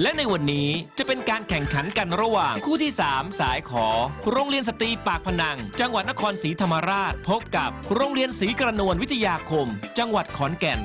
และในวันนี้จะเป็นการแข่งขันกันระหว่างคู่ที่ 3 สายขอ โรงเรียนสตรีปากพนัง จังหวัดนครศรีธรรมราช พบกับโรงเรียนศรีกระนวลวิทยาคม จังหวัดขอนแก่น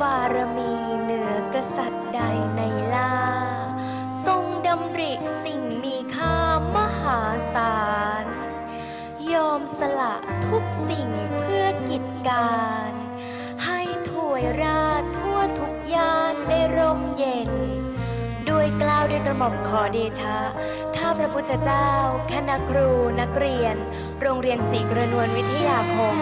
บารมีเหนือกษัตริย์ใดในลา ทรงดำริสิ่งมีค่ามหาศาล ยอมสละทุกสิ่งเพื่อกิจการ ให้ถวยราชทั่วทุกยานได้ร่มเย็น ด้วยกล้าวด้วยกระหม่อมขอเดชะ ข้าพระพุทธเจ้า คณะครูนักเรียน โรงเรียนศรีกระนวลวิทยาคม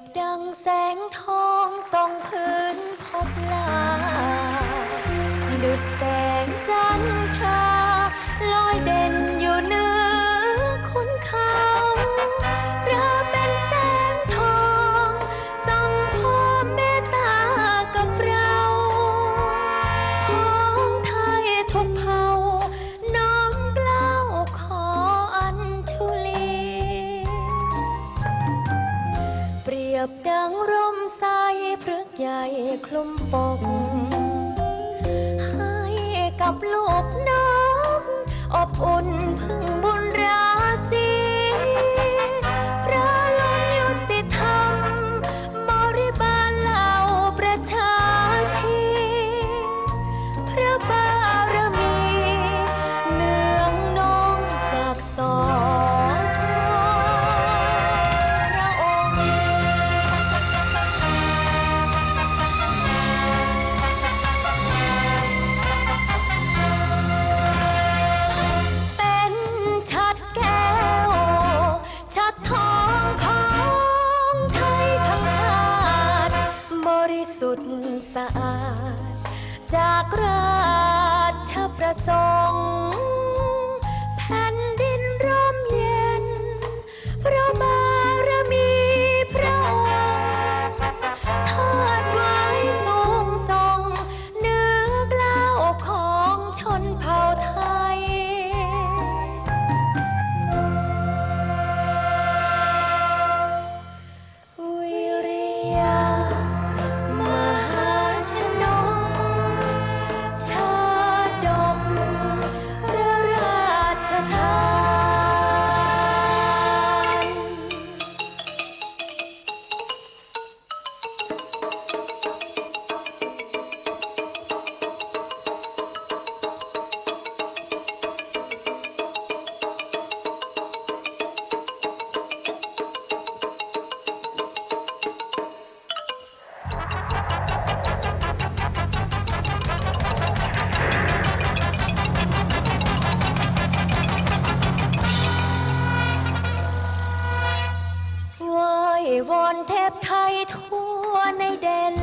บดังแสงทองส่องพื้นพบลาดุดแสง บดังร่มสายพฤกใหญ่คลุมปก สุดสะอาด จากราชประสงค์ วอนเทพไทยทั่วในเดน